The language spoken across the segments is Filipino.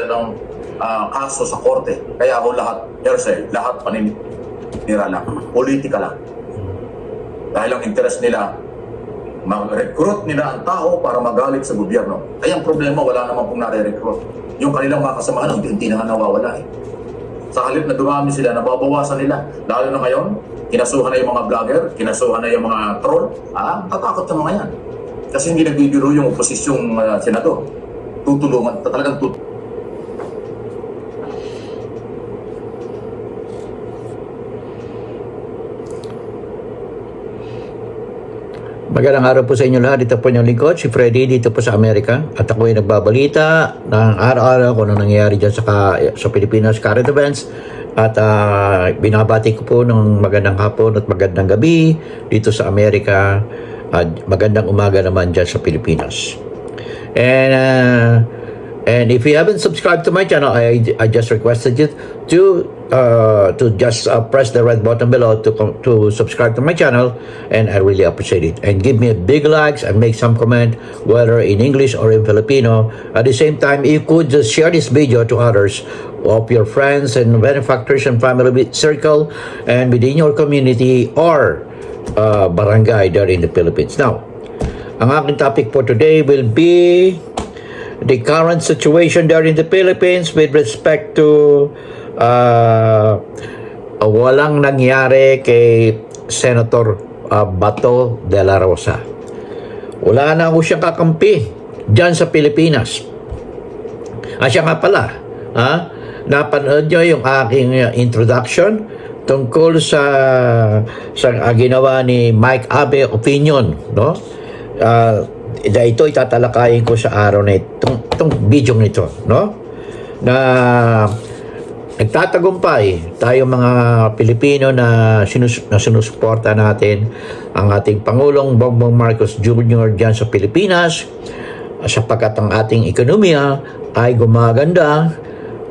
ng ah, kaso sa korte. Kaya ako lahat, hearsay, lahat paninira lang. Politika lang. Dahil ang interest nila, mag-recruit nila ang tao para magalit sa gobyerno. Kaya ang problema, wala naman pong nare-recruit. Yung kanilang mga kasamahan, hindi na nga nawawala eh. Sa halip na dumami sila, nababawasan nila. Lalo na ngayon, kinasuhan na yung mga vlogger, kinasuhan na yung mga troll. Ah, tatakot ng mga yan. Kasi hindi nagbibiro yung oposisyong ah, senador. Tutulungan, talagang tut Magandang araw po sa inyo lahat. Ito po yung lingkod, si Freddy dito po sa Amerika. At ako ay nagbabalita ng araw-araw kung ano nangyayari dyan sa, sa Pilipinas current events. At ah, binabati ko po ng magandang hapon at magandang gabi dito sa Amerika. At magandang umaga naman dyan sa Pilipinas. And uh, and if you haven't subscribed to my channel, I, I just requested you to uh, to just uh, press the red button below to to subscribe to my channel, and I really appreciate it. And give me a big likes and make some comment, whether in English or in Filipino. At the same time, you could just share this video to others of your friends and benefactors and family circle, and within your community or uh, barangay there in the Philippines. Now, ang aking topic for today will be the current situation there in the Philippines with respect to uh, walang nangyari kay Senator uh, Bato de la Rosa. Wala na ako siyang kakampi dyan sa Pilipinas. Ah, siya nga pala, ha? napanood nyo yung aking uh, introduction tungkol sa sa uh, ginawa ni Mike Abe opinion, no? Uh, ito itatalakayin ko sa araw na itong, itong video nito, no? Na nagtatagumpay tayo mga Pilipino na, sinus, na sinusuporta natin ang ating Pangulong Bongbong Marcos Jr. dyan sa Pilipinas sapagkat ang ating ekonomiya ay gumaganda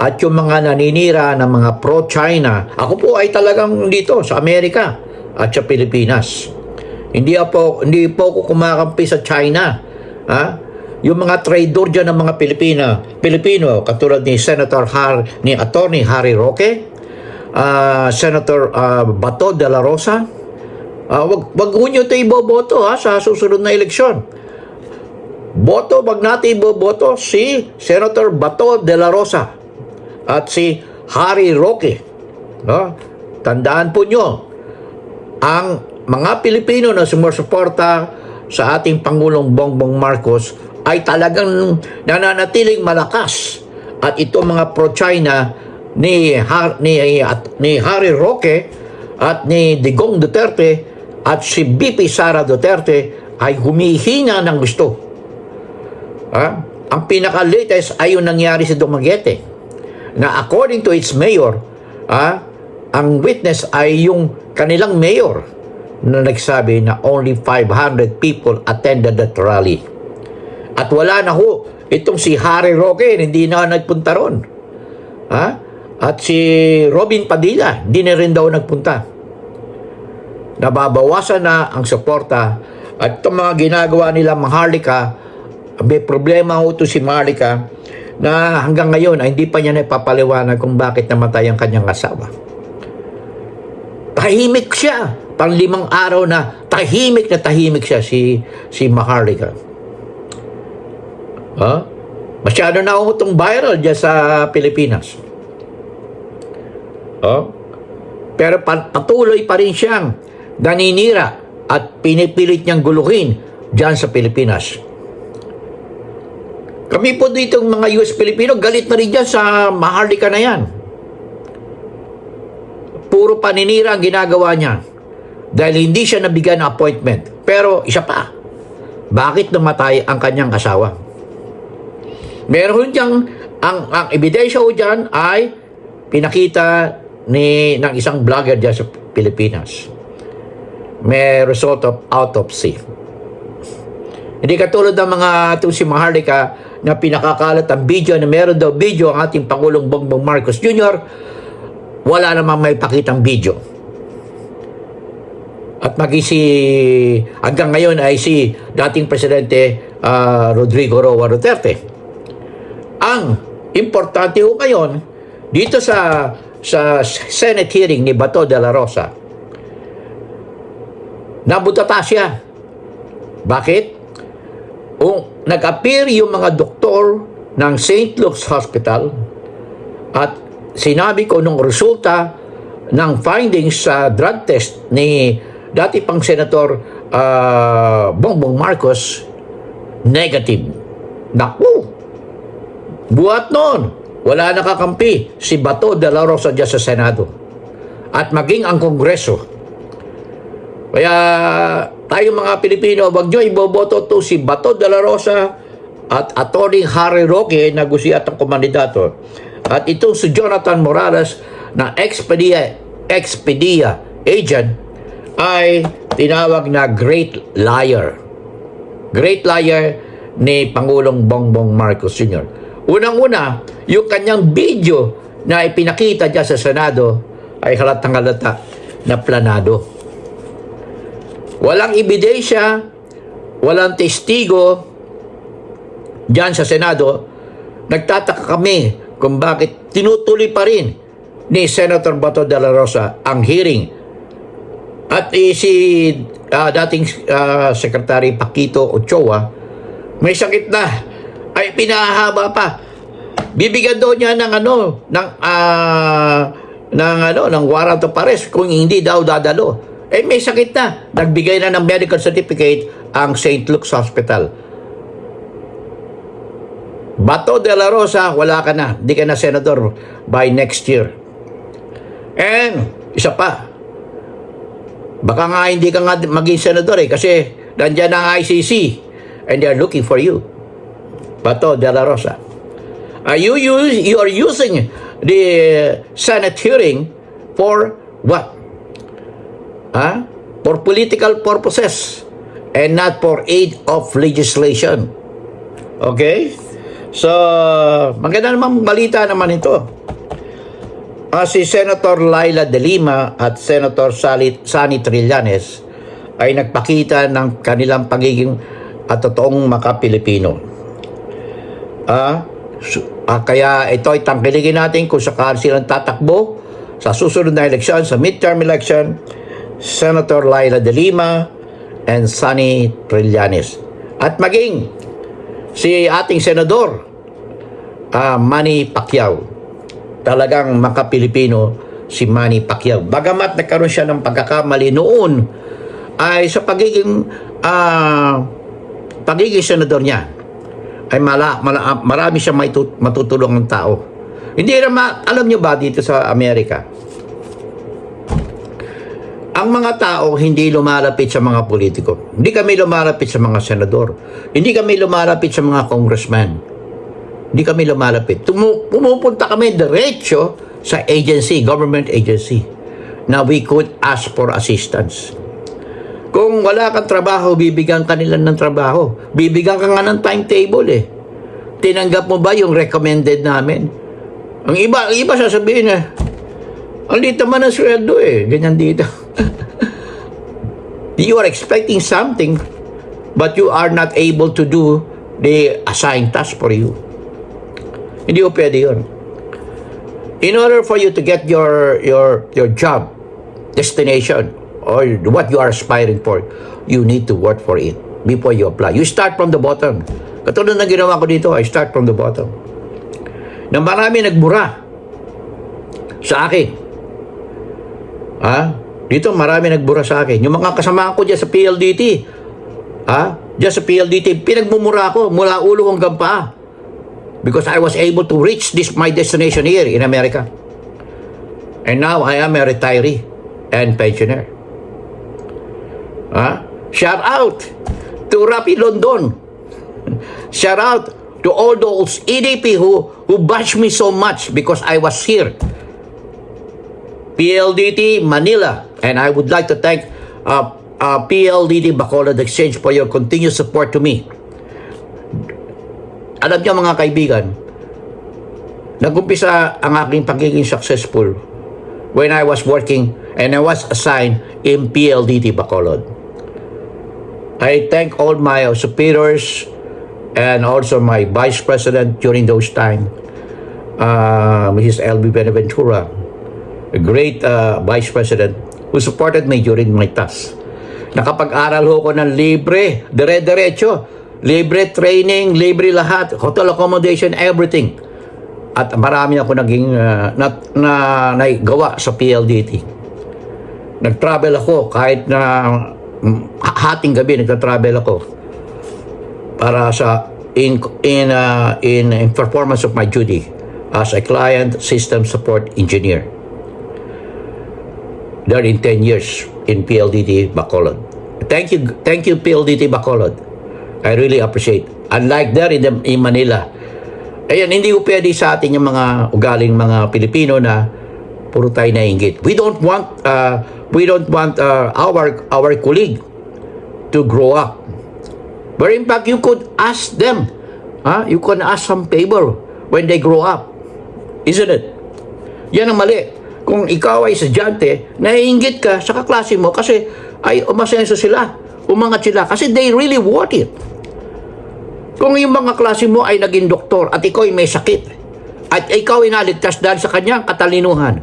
at yung mga naninira ng mga pro-China, ako po ay talagang dito sa Amerika at sa Pilipinas. Hindi po hindi po ako kumakampi sa China. Ha? Yung mga trader diyan ng mga Pilipina, Pilipino katulad ni Senator Har ni Attorney Harry Roque, ah, Senator ah, Bato de la Rosa, ah, wag wag ho niyo 'to iboboto ha sa susunod na eleksyon. Boto, wag natin iboboto si Senator Bato de la Rosa at si Harry Roque. No? Tandaan po nyo, ang mga Pilipino na sumusuporta sa ating Pangulong Bongbong Marcos ay talagang nananatiling malakas. At ito mga pro-China ni, Har- ni, at, ni Harry Roque at ni Digong Duterte at si BP Sara Duterte ay humihina ng gusto. Ha? Ang pinaka-latest ay yung nangyari sa Dumaguete na according to its mayor, ah, ang witness ay yung kanilang mayor na nagsabi na only 500 people attended that rally. At wala na ho, itong si Harry Roque, hindi na nagpunta ron. Ha? At si Robin Padilla, hindi na rin daw nagpunta. Nababawasan na ang suporta at itong mga ginagawa nila Maharlika, may problema ho ito si Maharlika na hanggang ngayon ay hindi pa niya napapaliwanag kung bakit namatay ang kanyang asawa. Tahimik siya. Panglimang araw na tahimik na tahimik siya si si Maharlika. Ha? Masyado na itong viral dyan sa Pilipinas. Oh? Pero pa- patuloy pa rin siyang naninira at pinipilit niyang guluhin dyan sa Pilipinas. Kami po dito mga US Pilipino, galit na rin dyan sa Maharlika na yan. Puro paninira ang ginagawa niya. Dahil hindi siya nabigyan ng appointment. Pero isa pa, bakit namatay ang kanyang asawa? Meron diyang, ang, ang ebidensya ko dyan ay pinakita ni, ng isang vlogger dyan sa Pilipinas. May result of autopsy. Hindi katulad ng mga itong si Maharlika na pinakakalat ang video na meron daw video ang ating Pangulong Bongbong Marcos Jr. Wala namang may pakitang video. At maging si hanggang ngayon ay si dating presidente ah, Rodrigo Roa Duterte ang importante ho ngayon, dito sa sa Senate hearing ni Bato de la Rosa, nabutata siya. Bakit? Kung nag-appear yung mga doktor ng St. Luke's Hospital at sinabi ko nung resulta ng findings sa drug test ni dati pang Senator ah, Bongbong Marcos negative. Naku! Buhat noon, wala nakakampi si Bato de la Rosa dyan sa Senado. At maging ang Kongreso. Kaya tayo mga Pilipino, wag nyo iboboto to si Bato de la Rosa at Atty. Harry Roque na gusto at ang kumandidato. At itong si Jonathan Morales na Expedia, Expedia agent ay tinawag na Great Liar. Great Liar ni Pangulong Bongbong Marcos Sr. Unang-una, yung kanyang video na ipinakita niya sa Senado ay halatang halata na planado. Walang ebidensya, walang testigo diyan sa Senado. Nagtataka kami kung bakit tinutuloy pa rin ni Senator Bato de la Rosa ang hearing. At eh, si ah, dating ah, Secretary Paquito Ochoa may sakit na ay pinahaba pa. Bibigyan daw niya ng ano ng ah, ng ano ng warrant of arrest kung hindi daw dadalo. Eh may sakit na. Nagbigay na ng medical certificate ang St. Luke's Hospital. Bato de la Rosa, wala ka na. Hindi ka na senador by next year. And, isa pa. Baka nga hindi ka nga maging senador eh kasi nandyan ang ICC and they're looking for you. Bato de la Rosa. Are you, use, you are using the Senate hearing for what? Huh? For political purposes and not for aid of legislation. Okay? So, maganda naman balita naman ito. Ah, si Senator Laila De Lima at Senator Sally, Sani Trillanes ay nagpakita ng kanilang pagiging at totoong maka-Pilipino. Ah, su- ah, kaya ito ay tangkilikin natin kung sakali silang tatakbo sa susunod na eleksyon, sa midterm election, Senator Laila De Lima and Sani Trillanes. At maging si ating senador ah, Manny Pacquiao. Talagang maka-Pilipino si Manny Pacquiao. Bagamat nagkaroon siya ng pagkakamali noon ay sa pagiging ah, pagiging senador niya ay mala, mala, marami siya maitu- matutulong ng tao. Hindi naman, alam niyo ba dito sa Amerika, ang mga tao hindi lumalapit sa mga politiko. Hindi kami lumalapit sa mga senador. Hindi kami lumalapit sa mga congressman. Hindi kami lumalapit. Tumu- pumupunta kami diretso sa agency, government agency, na we could ask for assistance. Kung wala kang trabaho, bibigyan ka nila ng trabaho. Bibigyan ka nga ng timetable eh. Tinanggap mo ba yung recommended namin? Ang iba, ang iba sasabihin eh, ang liit naman ang sweldo eh. Ganyan dito. you are expecting something, but you are not able to do the assigned task for you. Hindi ko pwede yun. In order for you to get your your your job destination or what you are aspiring for, you need to work for it before you apply. You start from the bottom. Katulad na ginawa ko dito, I start from the bottom. Na marami nagbura sa akin. Ha? Dito marami nagbura sa akin. Yung mga kasama ko dyan sa PLDT, ha? Dyan sa PLDT, pinagmumura ko mula ulo hanggang paa. Because I was able to reach this my destination here in America. And now I am a retiree and pensioner. Ha? Shout out to Rapi London. Shout out to all those EDP who who bash me so much because I was here. PLDT Manila. And I would like to thank uh, uh, PLDT Bacolod Exchange for your continued support to me. Alam niyo mga kaibigan, nagumpisa ang aking pagiging successful when I was working and I was assigned in PLDT Bacolod. I thank all my superiors and also my vice president during those time uh, Mrs. L.B. Benaventura, a great uh, vice president who supported me during my task. Nakapag-aral ho ko ng libre, dire-diretso. Libre training, libre lahat, hotel accommodation, everything. At marami ako naging uh, na, na, naigawa sa PLDT. Nag-travel ako kahit na mm, hating gabi nagta-travel ako para sa in in uh, in, in performance of my duty as a client system support engineer. There in 10 years in PLDT Bacolod. Thank you, thank you PLDT Bacolod. I really appreciate. Unlike there in, the, in Manila, Ayan, hindi ko pwede sa atin yung mga ugaling mga Pilipino na puro tayo nainggit. We don't want uh, we don't want uh, our our colleague to grow up. But in fact, you could ask them. Huh? You can ask some favor when they grow up. Isn't it? Yan ang mali. Kung ikaw ay estudyante, naiinggit ka sa kaklase mo kasi ay umasenso sila, umangat sila kasi they really want it. Kung yung mga klase mo ay naging doktor at ikaw ay may sakit at ikaw ay naligtas dahil sa kanyang katalinuhan,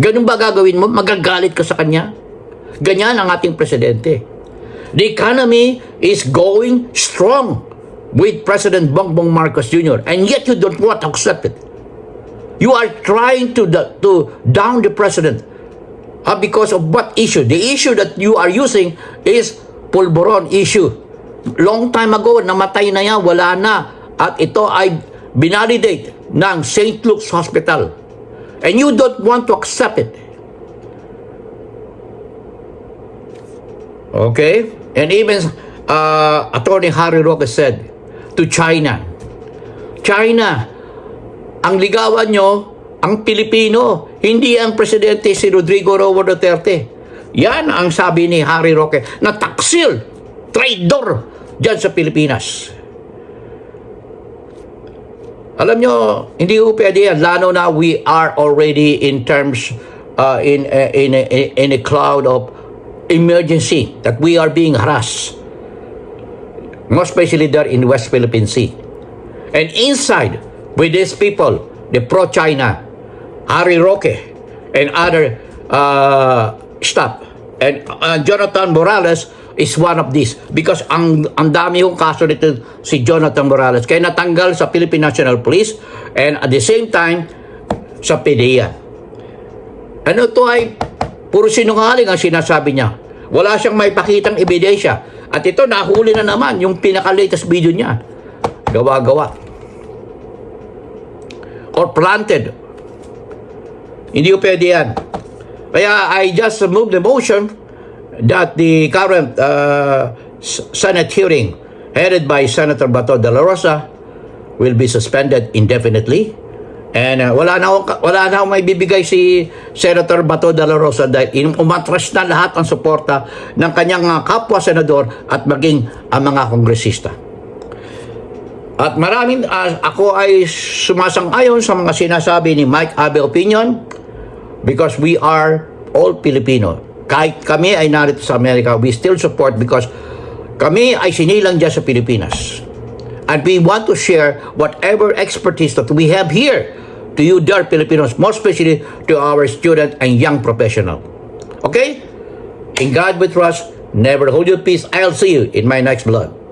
ganun ba gagawin mo? Magagalit ka sa kanya? Ganyan ang ating presidente. The economy is going strong with President Bongbong Marcos Jr. and yet you don't want to accept it. You are trying to to down the president uh, because of what issue? The issue that you are using is pulburon issue. Long time ago, namatay na yan, wala na. At ito ay binalidate ng St. Luke's Hospital. And you don't want to accept it. Okay? And even uh, Attorney Harry Roque said to China, China, ang ligawan nyo, ang Pilipino, hindi ang presidente si Rodrigo Roa Duterte. Yan ang sabi ni Harry Roque na taksil, traidor dyan sa Pilipinas. Alam nyo, hindi ko pwede yan. Lalo na we are already in terms, uh, in, uh, in, a, in a cloud of emergency that we are being harassed. Most especially there in West Philippine Sea. And inside, with these people, the pro-China, Harry Roque, and other uh, staff, and uh, Jonathan Morales is one of these because ang ang dami yung kaso nito si Jonathan Morales kaya natanggal sa Philippine National Police and at the same time sa PDEA. Ano to ay puro sinungaling ang sinasabi niya. Wala siyang may pakitang ebidensya. At ito nahuli na naman yung pinaka-latest video niya. Gawa-gawa. Or planted. Hindi ko pwede yan. Kaya I just moved the motion that the current uh, Senate hearing headed by Senator Bato de la Rosa will be suspended indefinitely. And uh, wala na akong, wala na akong may bibigay si Senator Bato de la Rosa dahil umatras na lahat ang suporta ng kanyang kapwa senador at maging ang mga kongresista. At maraming uh, ako ay sumasang-ayon sa mga sinasabi ni Mike Abe Opinion because we are all Filipino. Kahit kami ay narito sa Amerika, we still support because kami ay sinilang dyan sa Pilipinas. And we want to share whatever expertise that we have here to you dear Filipinos, most especially to our student and young professional. Okay? In God we trust, never hold your peace. I'll see you in my next vlog.